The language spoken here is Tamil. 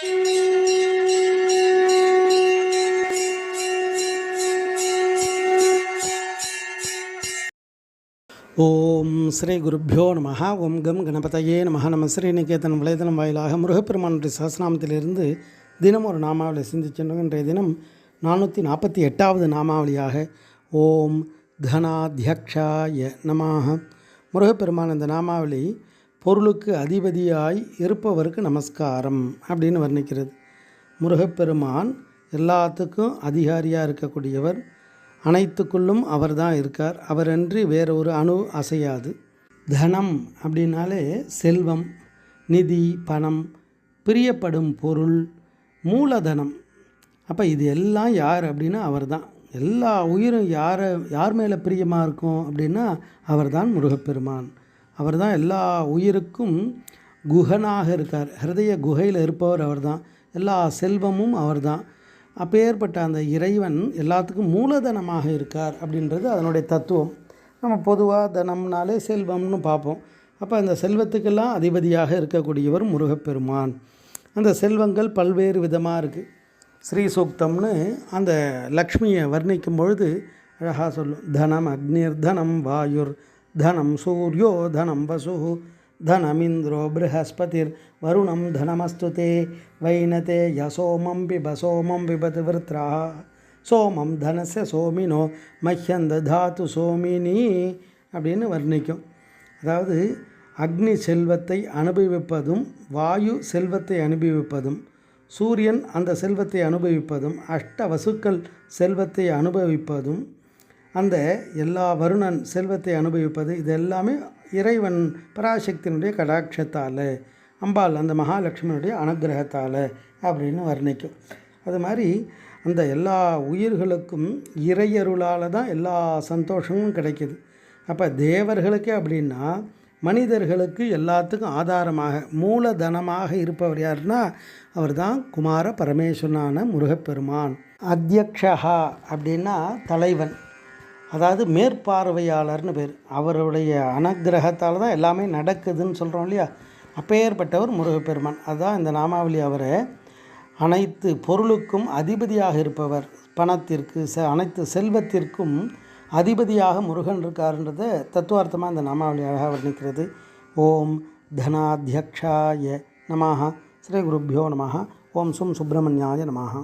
ஓம் ஸ்ரீ குருப்பியோ நம ஓம் கம் கணபதையே நம நம ஸ்ரீநிகேதன் வலைதளம் வாயிலாக முருகப்பெருமானுடைய சஹஸ்ரநாமத்திலிருந்து தினம் ஒரு நாமாவளி சிந்திச்சென்றோம் இன்றைய தினம் நானூற்றி நாற்பத்தி எட்டாவது நாமாவளியாக ஓம் தனாத்தியக்ஷாய நமாக முருகப்பெருமான் இந்த நாமாவளி பொருளுக்கு அதிபதியாய் இருப்பவருக்கு நமஸ்காரம் அப்படின்னு வர்ணிக்கிறது. முருகப்பெருமான் எல்லாத்துக்கும் அதிகாரியாக இருக்கக்கூடியவர். அனைத்துக்குள்ளும் அவர் தான் இருக்கார். அவரன்றி வேற ஒரு அணு அசையாது. தனம் அப்படின்னாலே செல்வம் நிதி பணம் பிரியப்படும் பொருள் மூலதனம். அப்போ இது எல்லாம் யார் அப்படின்னா அவர் தான் எல்லா உயிரும் யாரை யார் மேலே பிரியமாக இருக்கும் அப்படின்னா அவர் தான் முருகப்பெருமான். அவர் தான் எல்லா உயிருக்கும் குகனாக இருக்கார். ஹிருதய குகையில் இருப்பவர் அவர் தான் எல்லா செல்வமும் அவர் தான் அப்பேற்பட்ட அந்த இறைவன் எல்லாத்துக்கும் மூலதனமாக இருக்கார் அப்படின்றது அதனுடைய தத்துவம். நம்ம பொதுவாக தனம்னாலே செல்வம்னு பார்ப்போம். அப்போ அந்த செல்வத்துக்கெல்லாம் அதிபதியாக இருக்கக்கூடியவர் முருகப்பெருமான். அந்த செல்வங்கள் பல்வேறு விதமாக இருக்குது ஸ்ரீ சூக்தம்னு அந்த லக்ஷ்மியை வர்ணிக்கும் பொழுது அழகாக சொல்லும் தனம் அக்னிர் தனம் வாயுர் தனம் சூரியோ தனம் வசு தனமிந்திரோ ப்ரஹஸ்பதிர் வருணம் தனமஸ்துதே வைனதே யசோமம் பிபசோமம் பிபத் விருத்ரா சோமம் தனச சோமினோ மஹ்யந்த தாத்து சோமினி அப்படின்னு வர்ணிக்கும். அதாவது அக்னி செல்வத்தை அனுபவிப்பதும் வாயு செல்வத்தை அனுபவிப்பதும் சூரியன் அந்த செல்வத்தை அனுபவிப்பதும் அஷ்ட வசுக்கள் செல்வத்தை அனுபவிப்பதும் அந்த எல்லா வருணன் செல்வத்தை அனுபவிப்பது இது எல்லாமே இறைவன் பராசக்தியினுடைய கடாட்சத்தால் அம்பாள் அந்த மகாலட்சுமியினுடைய அனுகிரகத்தால் அப்படின்னு வர்ணிக்கும். அது மாதிரி அந்த எல்லா உயிர்களுக்கும் இறையருளால் தான் எல்லா சந்தோஷமும் கிடைக்கிது. அப்போ தேவர்களுக்கு அப்படின்னா மனிதர்களுக்கு எல்லாத்துக்கும் ஆதாரமாக மூலதனமாக இருப்பவர் யாருன்னா அவர் தான் குமார பரமேஸ்வரனான முருகப்பெருமான். அத்தியக்ஷா அப்படின்னா தலைவன். அதாவது மேற்பார்வையாளர்னு பேர். அவருடைய அனுகிரகத்தால் தான் எல்லாமே நடக்குதுன்னு சொல்கிறோம் இல்லையா? அப்பேற்பட்டவர் முருகப்பெருமான். அதுதான் இந்த நாமாவளி அவரை அனைத்து பொருளுக்கும் அதிபதியாக இருப்பவர். பணத்திற்கு செ அனைத்து செல்வத்திற்கும் அதிபதியாக முருகன் இருக்காருன்றதை தத்துவார்த்தமாக இந்த நாமாவளி அழகாக வர்ணிக்கிறது. ஓம் தனாத்தியக்ஷாய நமாக ஸ்ரீ குருப்பியோ நமः ஓம் சும் சுப்பிரமணியாய நமாக